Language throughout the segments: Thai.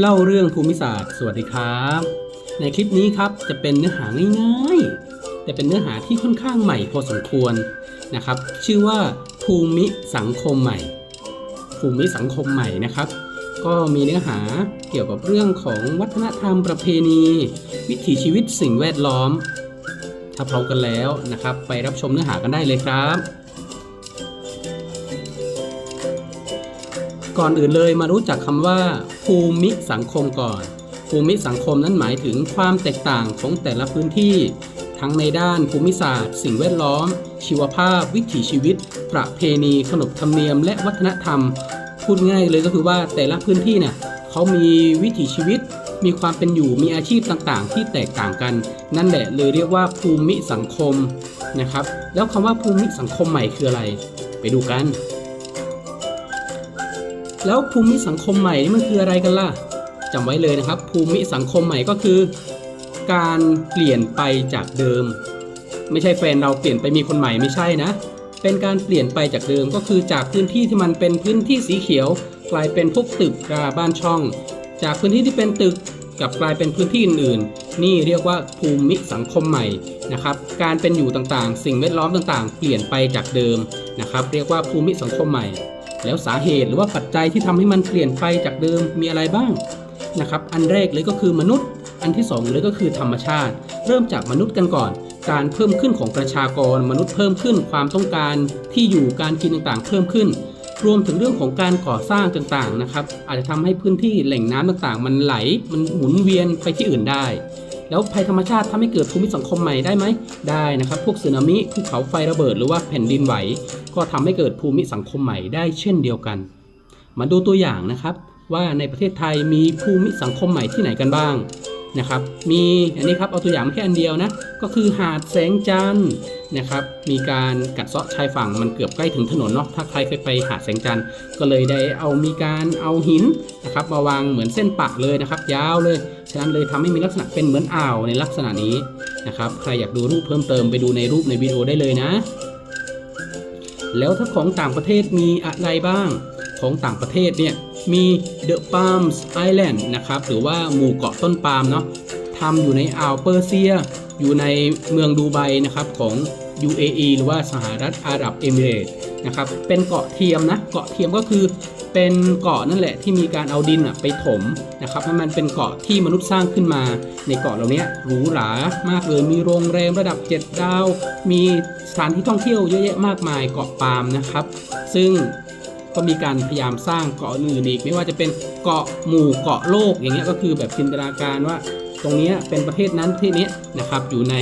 เล่าเรื่องภูมิศาสตร์ สวัสดีครับ ในคลิปนี้ครับจะเป็นเนื้อหาง่ายๆ แต่เป็นเนื้อหาที่ค่อนข้างใหม่พอสมควรนะครับ ชื่อว่าภูมิสังคมใหม่ ภูมิสังคมใหม่นะครับ ก็มีเนื้อหาเกี่ยวกับเรื่องของวัฒนธรรมประเพณี วิถีชีวิตสิ่งแวดล้อม ถ้าพร้อมกันแล้วนะครับ ไปรับชมเนื้อหากันได้เลยครับ ก่อนอื่นเลยมารู้จักคำว่า ภูมิสังคมก่อน ภูมิสังคมนั้นหมายถึงความแตกต่างของแต่ละพื้นที่ ทั้งในด้านภูมิศาสตร์ สิ่งแวดล้อม ชีวภาพ วิถีชีวิต ประเพณี ขนบธรรมเนียม และวัฒนธรรม พูดง่ายเลยก็คือว่าแต่ละพื้นที่เนี่ยเขามีวิถีชีวิต มีความเป็นอยู่มีอาชีพต่างๆ ที่แตกต่างกัน นั่นแหละเลยเรียกว่าภูมิสังคมนะครับ แล้วคำว่าภูมิสังคมใหม่คืออะไร ไปดูกัน แล้วภูมิสังคมใหม่นี่มันคืออะไรกันล่ะจำไว้เลยนะครับ ภูมิสังคมใหม่ก็คือ การเปลี่ยนไปจากเดิม ไม่ใช่แฟนเราเปลี่ยนไปมีคนใหม่ไม่ใช่นะ เป็นการเปลี่ยนไปจากเดิมก็คือจากพื้นที่ที่มันเป็นพื้นที่สีเขียว กลายเป็นพวกตึกราบ้านช่อง จากพื้นที่ที่เป็นตึกกลับกลายเป็นพื้นที่อื่นๆ นี่เรียกว่าภูมิสังคมใหม่นะครับ การเป็นอยู่ต่างๆ สิ่งแวดล้อมต่างๆ เปลี่ยนไปจากเดิมนะครับ เรียกว่าภูมิสังคมใหม่ แล้วสาเหตุหรือว่าปัจจัยที่ทำให้มันเปลี่ยนไปจากเดิมมีอะไรบ้างนะครับอันแรกเลยก็คือมนุษย์ อันที่สองเลยก็คือธรรมชาติ เริ่มจากมนุษย์กันก่อน การเพิ่มขึ้นของประชากร มนุษย์เพิ่มขึ้นความต้องการที่อยู่การกินต่างๆ เพิ่มขึ้น รวมถึงเรื่องของการก่อสร้างต่างๆนะครับอาจจะทำให้พื้นที่แหล่งน้ำต่างๆ มันไหลมันหมุนเวียนไปที่อื่นได้ แล้วภัยธรรมชาติทำให้เกิดภูมิสังคมใหม่ได้ไหมได้นะครับ พวกสึนามิภูเขาไฟระเบิด หรือว่าแผ่นดินไหว ก็ทำให้เกิดภูมิสังคมใหม่ได้เช่นเดียวกัน มาดูตัวอย่างนะครับ ว่าในประเทศไทยมีภูมิสังคมใหม่ที่ไหนกันบ้างนะครับ มีอันนี้ครับเอาตัวอย่างมาแค่อันเดียวนะ ก็คือหาดแสงจันทร์นะครับ มีการกัดเซาะชายฝั่งมันเกือบใกล้ถึงถนนเนาะ ถ้าใครเคยไปหาดแสงจันทร์ก็เลยได้เอามีการเอาหินนะครับมาวางเหมือนเส้นปะเลยนะครับ ยาวเลย ฉะนั้นเลยทำให้มีลักษณะเป็นเหมือนอ่าวในลักษณะนี้นะครับ ใครอยากดูรูปเพิ่มเติมไปดูในรูปในวิดีโอได้เลยนะ แล้วถ้าของต่างประเทศมีอะไรบ้าง ของต่างประเทศเนี่ยมี The Palms Island นะครับ หรือว่าหมู่เกาะต้นปาล์มเนาะทำอยู่ในอ่าวเปอร์เซีย อยู่ในเมืองดูไบนะครับของ UAE หรือว่าสหรัฐอาหรับเอมิเรตส์นะครับเป็นเกาะเทียมนะเกาะเทียมก็คือเป็นเกาะนั่นแหละที่มีการเอาดินอะไปถมนะครับให้มันเป็นเกาะที่มนุษย์สร้างขึ้นมา ในเกาะเหล่านี้หรูหรามากเลยมีโรงแรมระดับ 7 ดาว มีสถานที่ท่องเที่ยวเยอะแยะมากมายเกาะปาล์มนะครับ ซึ่งก็มีการพยายามสร้างเกาะอื่นอีก ไม่ว่าจะเป็นเกาะหมู่เกาะโลกอย่างเงี้ยก็คือแบบจินตนาการว่า ตรงเนี้ยเป็นประเทศนั้นประเทศนี้นะครับอยู่ใน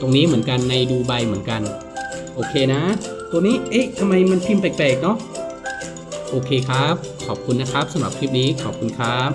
ตรงนี้เหมือนกันในดูไบเหมือนกัน โอเคนะ ตัวนี้เอ๊ะทำไมมันพิมพ์แปลกๆเนาะโอเคครับ ขอบคุณนะครับสำหรับคลิปนี้ขอบคุณครับ